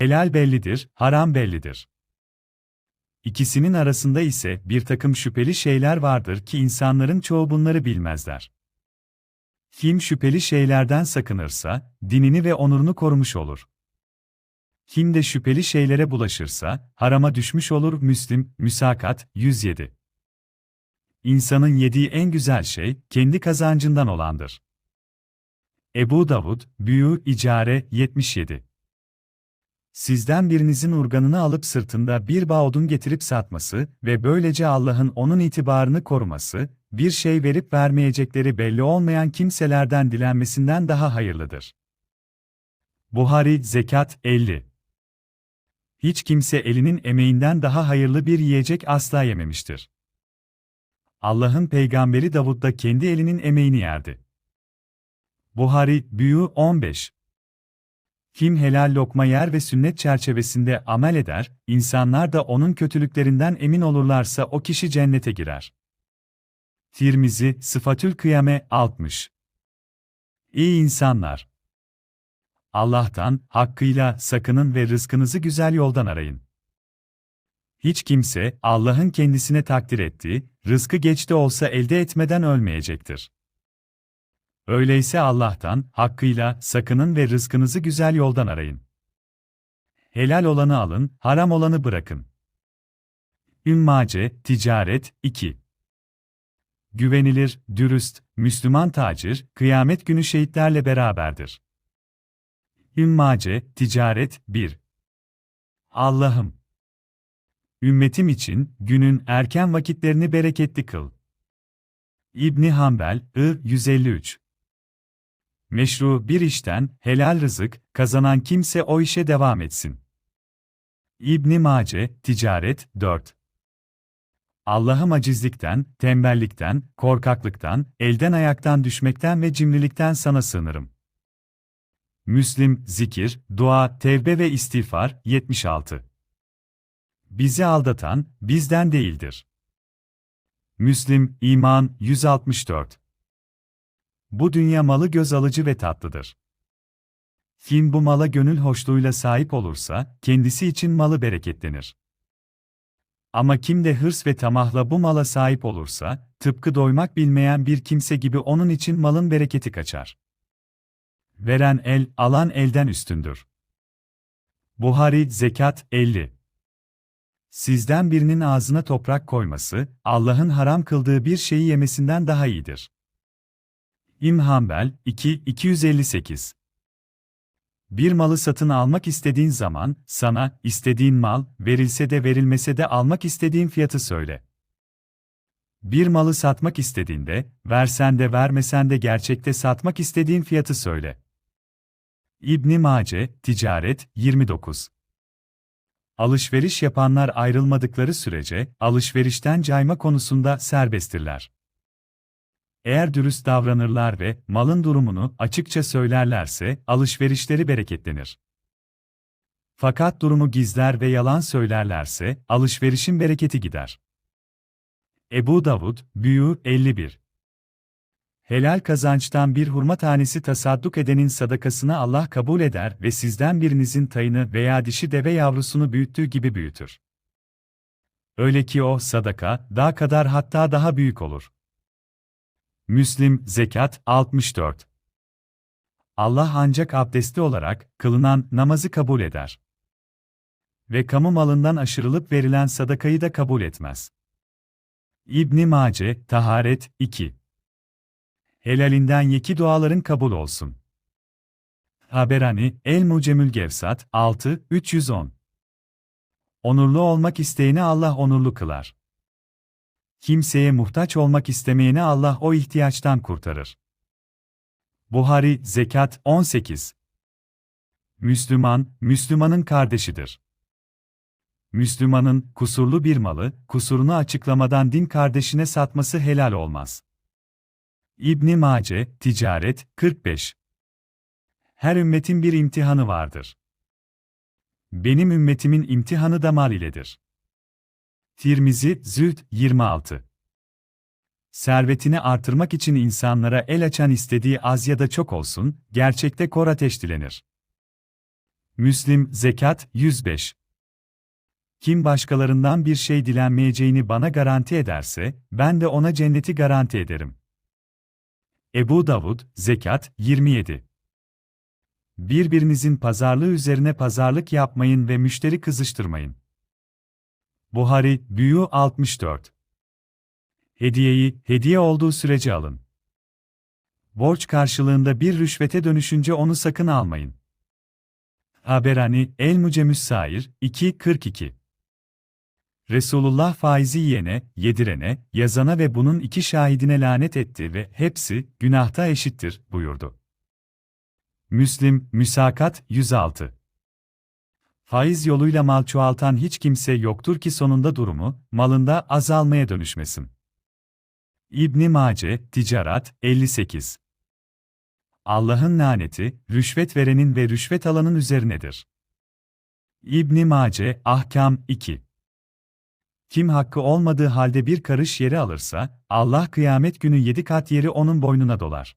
Helal bellidir, haram bellidir. İkisinin arasında ise bir takım şüpheli şeyler vardır ki insanların çoğu bunları bilmezler. Kim şüpheli şeylerden sakınırsa, dinini ve onurunu korumuş olur. Kim de şüpheli şeylere bulaşırsa, harama düşmüş olur. Müslim, Müsakat, 107. İnsanın yediği en güzel şey, kendi kazancından olandır. Ebu Davud, Büyü, İcare, 77. Sizden birinizin urganını alıp sırtında bir bağ odun getirip satması ve böylece Allah'ın onun itibarını koruması, bir şey verip vermeyecekleri belli olmayan kimselerden dilenmesinden daha hayırlıdır. Buhari, Zekat, 50 Hiç kimse elinin emeğinden daha hayırlı bir yiyecek asla yememiştir. Allah'ın peygamberi Davud da kendi elinin emeğini yerdi. Buhari, Büyü 15 Kim helal lokma yer ve sünnet çerçevesinde amel eder, insanlar da onun kötülüklerinden emin olurlarsa o kişi cennete girer. Tirmizi, Sıfatül Kıyame 60 İyi insanlar! Allah'tan, hakkıyla sakının ve rızkınızı güzel yoldan arayın. Hiç kimse, Allah'ın kendisine takdir ettiği, rızkı geç de olsa elde etmeden ölmeyecektir. Öyleyse Allah'tan, hakkıyla, sakının ve rızkınızı güzel yoldan arayın. Helal olanı alın, haram olanı bırakın. Ümmace, Ticaret, 2 Güvenilir, dürüst, Müslüman tacir, kıyamet günü şehitlerle beraberdir. Ümmace, Ticaret, 1 Allah'ım! Ümmetim için, günün erken vakitlerini bereketli kıl. İbni Hanbel, I. 153 Meşru bir işten, helal rızık, kazanan kimse o işe devam etsin. İbni Mace, Ticaret, 4 Allah'ım acizlikten, tembellikten, korkaklıktan, elden ayaktan düşmekten ve cimrilikten sana sığınırım. Müslim, zikir, dua, tevbe ve istiğfar, 76 Bizi aldatan, bizden değildir. Müslim, İman, 164 Bu dünya malı göz alıcı ve tatlıdır. Kim bu mala gönül hoşluğuyla sahip olursa, kendisi için malı bereketlenir. Ama kim de hırs ve tamahla bu mala sahip olursa, tıpkı doymak bilmeyen bir kimse gibi onun için malın bereketi kaçar. Veren el, alan elden üstündür. Buhari, Zekat, 50 Sizden birinin ağzına toprak koyması, Allah'ın haram kıldığı bir şeyi yemesinden daha iyidir. İm Hanbel, 2, 258 Bir malı satın almak istediğin zaman, sana, istediğin mal, verilse de verilmese de almak istediğin fiyatı söyle. Bir malı satmak istediğinde, versen de vermesen de gerçekte satmak istediğin fiyatı söyle. İbni Mace, Ticaret, 29 Alışveriş yapanlar ayrılmadıkları sürece, alışverişten cayma konusunda serbesttirler. Eğer dürüst davranırlar ve malın durumunu açıkça söylerlerse, alışverişleri bereketlenir. Fakat durumu gizler ve yalan söylerlerse, alışverişin bereketi gider. Ebu Davud, Büyü 51 Helal kazançtan bir hurma tanesi tasadduk edenin sadakasını Allah kabul eder ve sizden birinizin tayını veya dişi deve yavrusunu büyüttüğü gibi büyütür. Öyle ki o sadaka, dağ kadar hatta daha büyük olur. Müslim, Zekat, 64 Allah ancak abdestli olarak, kılınan namazı kabul eder. Ve kamu malından aşırılıp verilen sadakayı da kabul etmez. İbni Mace, Taharet, 2 helalinden yeki duaların kabul olsun. Haberani, El Mucemül Gevsat, 6, 310 Onurlu olmak isteyeni Allah onurlu kılar. Kimseye muhtaç olmak istemeyeni Allah o ihtiyaçtan kurtarır. Buhari, Zekat, 18 Müslüman, Müslümanın kardeşidir. Müslümanın, kusurlu bir malı, kusurunu açıklamadan din kardeşine satması helal olmaz. İbni Mace, Ticaret, 45 Her ümmetin bir imtihanı vardır. Benim ümmetimin imtihanı da mal iledir. Tirmizi, Zühd, 26 Servetini artırmak için insanlara el açan istediği az ya da çok olsun, gerçekte kor ateş dilenir. Müslim, Zekat, 105. Kim başkalarından bir şey dilenmeyeceğini bana garanti ederse, ben de ona cenneti garanti ederim. Ebu Davud, Zekat, 27. Birbirinizin pazarlığı üzerine pazarlık yapmayın ve müşteri kızıştırmayın. Buhari, Büyü 64. Hediyeyi, hediye olduğu sürece alın. Borç karşılığında bir rüşvete dönüşünce onu sakın almayın. Haberani, El-Mücemüs Sair, 2.42 Resulullah faizi yiyene, yedirene, yazana ve bunun iki şahidine lanet etti ve hepsi günahta eşittir buyurdu. Müslim, Müsakat 106 Faiz yoluyla mal çoğaltan hiç kimse yoktur ki sonunda durumu, malında azalmaya dönüşmesin. İbni Mace, Ticaret, 58 Allah'ın laneti, rüşvet verenin ve rüşvet alanın üzerinedir. İbni Mace, Ahkam 2 Kim hakkı olmadığı halde bir karış yeri alırsa, Allah kıyamet günü yedi kat yeri onun boynuna dolar.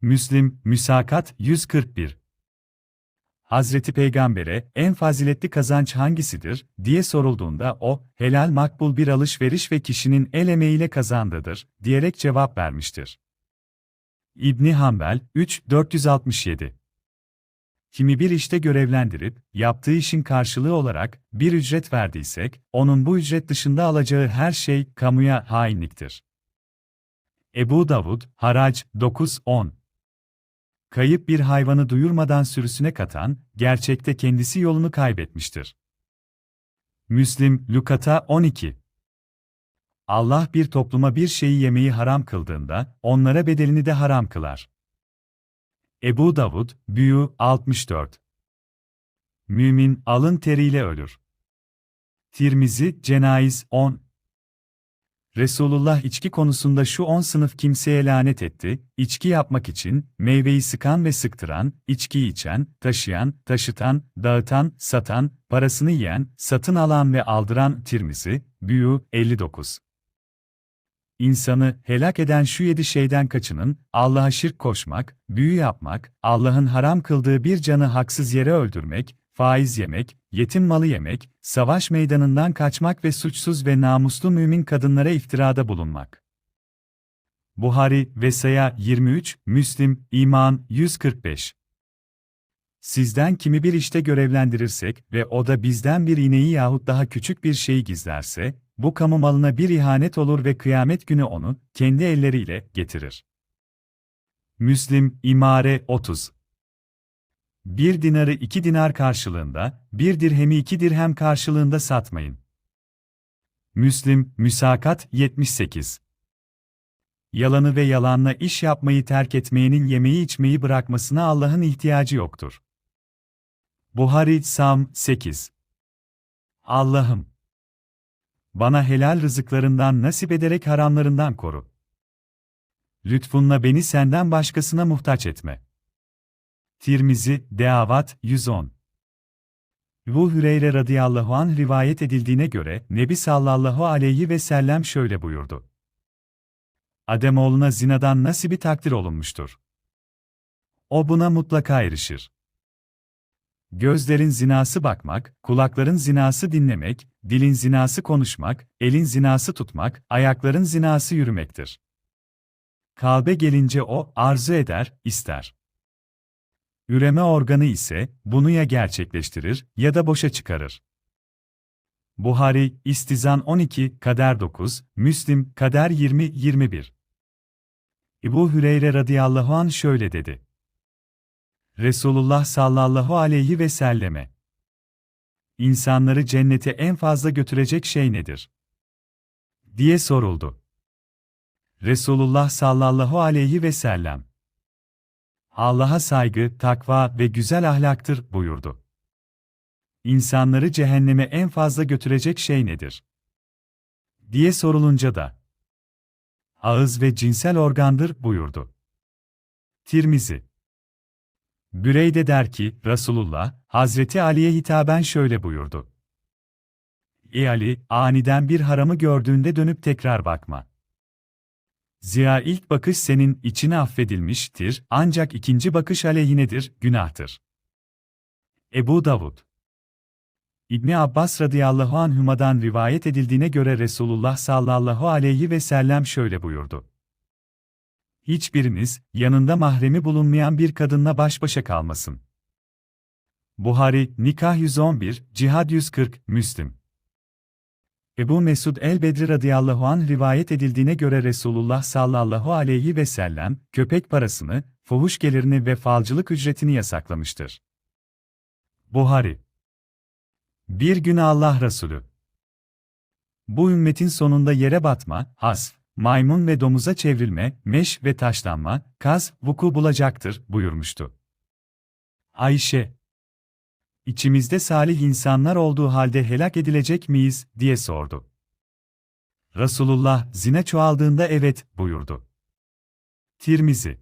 Müslim, Müsakat 141 Hazreti Peygamber'e en faziletli kazanç hangisidir diye sorulduğunda o, helal makbul bir alışveriş ve kişinin el emeğiyle kazandığıdır, diyerek cevap vermiştir. İbni Hanbel 3 467 Kimi bir işte görevlendirip, yaptığı işin karşılığı olarak bir ücret verdiysek, onun bu ücret dışında alacağı her şey kamuya hainliktir. Ebu Davud, Harac 9-10 Kayıp bir hayvanı duyurmadan sürüsüne katan, gerçekte kendisi yolunu kaybetmiştir. Müslim, Lukata 12 Allah bir topluma bir şeyi yemeyi haram kıldığında, onlara bedelini de haram kılar. Ebu Davud, Büyü 64 Mümin, alın teriyle ölür. Tirmizi, Cenayiz 10 Resulullah içki konusunda şu on sınıf kimseye lanet etti, içki yapmak için, meyveyi sıkan ve sıktıran, içki içen, taşıyan, taşıtan, dağıtan, satan, parasını yiyen, satın alan ve aldıran Tirmizi, Büyü 59. İnsanı helak eden şu yedi şeyden kaçının, Allah'a şirk koşmak, büyü yapmak, Allah'ın haram kıldığı bir canı haksız yere öldürmek, faiz yemek, yetim malı yemek, savaş meydanından kaçmak ve suçsuz ve namuslu mümin kadınlara iftirada bulunmak. Buhari, Vesaya 23, Müslim, İman 145 Sizden kimi bir işte görevlendirirsek ve o da bizden bir ineği yahut daha küçük bir şeyi gizlerse, bu kamu malına bir ihanet olur ve kıyamet günü onu, kendi elleriyle, getirir. Müslim, İmare 30 Bir dinarı iki dinar karşılığında, bir dirhemi iki dirhem karşılığında satmayın. Müslim, Müsakat 78 Yalanı ve yalanla iş yapmayı terk etmeyenin yemeği içmeyi bırakmasına Allah'ın ihtiyacı yoktur. Buhari Sam 8 Allah'ım bana helal rızıklarından nasip ederek haramlarından koru. Lütfunla beni senden başkasına muhtaç etme. Tirmizi, Deavat, 110 Bu Hüreyre radıyallahu an rivayet edildiğine göre, Nebi sallallahu aleyhi ve sellem şöyle buyurdu. Ademoğluna zinadan nasibi takdir olunmuştur. O buna mutlaka erişir. Gözlerin zinası bakmak, kulakların zinası dinlemek, dilin zinası konuşmak, elin zinası tutmak, ayakların zinası yürümektir. Kalbe gelince o, arzu eder, ister. Üreme organı ise, bunu ya gerçekleştirir, ya da boşa çıkarır. Buhari, İstizan 12, Kader 9, Müslim, Kader 20-21 Ebu Hüreyre radıyallahu an şöyle dedi. Resulullah sallallahu aleyhi ve selleme. İnsanları cennete en fazla götürecek şey nedir? diye soruldu. Resulullah sallallahu aleyhi ve sellem. Allah'a saygı, takva ve güzel ahlaktır buyurdu. İnsanları cehenneme en fazla götürecek şey nedir? diye sorulunca da ağız ve cinsel organdır buyurdu. Tirmizi Büreyde der ki, Resulullah, Hazreti Ali'ye hitaben şöyle buyurdu. Ey Ali, aniden bir haramı gördüğünde dönüp tekrar bakma. Zira ilk bakış senin içine affedilmiştir, ancak ikinci bakış aleyhinedir, günahtır. Ebu Davud İbni Abbas radıyallahu anhümadan rivayet edildiğine göre Resulullah sallallahu aleyhi ve sellem şöyle buyurdu. Hiçbiriniz, yanında mahremi bulunmayan bir kadınla baş başa kalmasın. Buhari, Nikah 111, Cihad 140, Müslim. Ebu Mesud el-Bedri radıyallahu anh rivayet edildiğine göre Resulullah sallallahu aleyhi ve sellem, köpek parasını, fuhuş gelirini ve falcılık ücretini yasaklamıştır. Buhari Bir gün Allah Resulü Bu ümmetin sonunda yere batma, has, maymun ve domuza çevrilme, meş ve taşlanma, kaz, vuku bulacaktır, buyurmuştu. Ayşe İçimizde salih insanlar olduğu halde helak edilecek miyiz, diye sordu. Resulullah, zine çoğaldığında evet, buyurdu. Tirmizi